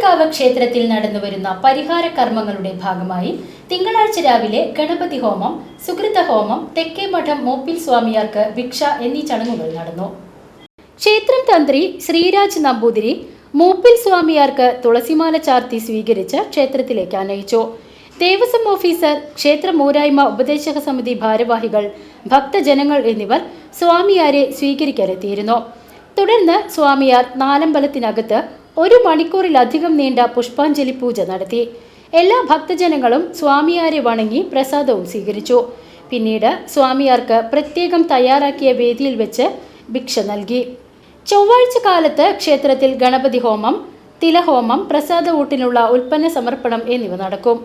Uthralikkavu ക്ഷേത്രത്തിൽ നടന്നുവരുന്ന പരിഹാര കർമ്മങ്ങളുടെ ഭാഗമായി തിങ്കളാഴ്ച രാവിലെ ഗണപതി ഹോമം സുകൃത ഹോമം തെക്കേ മഠം മോപ്പിൽ സ്വാമിയാർക്ക് ഭിക്ഷ എന്നീ ചടങ്ങുകൾ നടന്നു. ക്ഷേത്രം തന്ത്രി ശ്രീരാജ് നമ്പൂതിരി മൂപ്പിൽ സ്വാമിയാർക്ക് തുളസിമാല ചാർത്തി സ്വീകരിച്ച് ക്ഷേത്രത്തിലേക്ക് അനയിച്ചു. ദേവസ്വം ഓഫീസർ ക്ഷേത്ര മൂരായ്മ ഉപദേശക സമിതി ഭാരവാഹികൾ ഭക്തജനങ്ങൾ എന്നിവർ സ്വാമിയാരെ സ്വീകരിക്കാനെത്തിയിരുന്നു. തുടർന്ന് സ്വാമിയാർ നാലമ്പലത്തിനകത്ത് ഒരു മണിക്കൂറിലധികം നീണ്ട പുഷ്പാഞ്ജലി പൂജ നടത്തി. എല്ലാ ഭക്തജനങ്ങളും സ്വാമിയാരെ വണങ്ങി പ്രസാദവും സ്വീകരിച്ചു. പിന്നീട് സ്വാമിയാർക്ക് പ്രത്യേകം തയ്യാറാക്കിയ വേദിയിൽ വെച്ച് ഭിക്ഷ നൽകി. ചൊവ്വാഴ്ച കാലത്ത് ക്ഷേത്രത്തിൽ ഗണപതി ഹോമം തിലഹോമം പ്രസാദ ഊട്ടിനുള്ള ഉൽപ്പന്ന സമർപ്പണം എന്നിവ നടക്കും.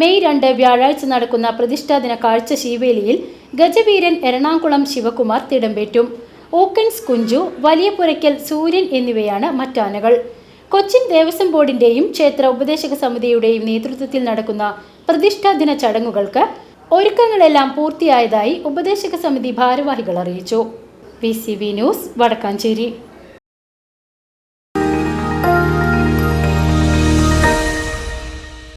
മെയ് രണ്ട് വ്യാഴാഴ്ച നടക്കുന്ന പ്രതിഷ്ഠാദിന കാഴ്ച ശിവേലിയിൽ ഗജവീരൻ എറണാകുളം ശിവകുമാർ തിടമ്പേറ്റും. ഓക്കൻസ് കുഞ്ചു വലിയ പുരയ്ക്കൽ സൂര്യൻ എന്നിവയാണ് മറ്റാനകൾ. കൊച്ചിൻ ദേവസ്വം ബോർഡിന്റെയും ക്ഷേത്ര ഉപദേശക സമിതിയുടെയും നേതൃത്വത്തിൽ നടക്കുന്ന പ്രതിഷ്ഠാദിന ചടങ്ങുകൾക്ക് ഒരുക്കങ്ങളെല്ലാം പൂർത്തിയായതായി ഉപദേശക സമിതി ഭാരവാഹികൾ അറിയിച്ചു. V news Vadakkanchery.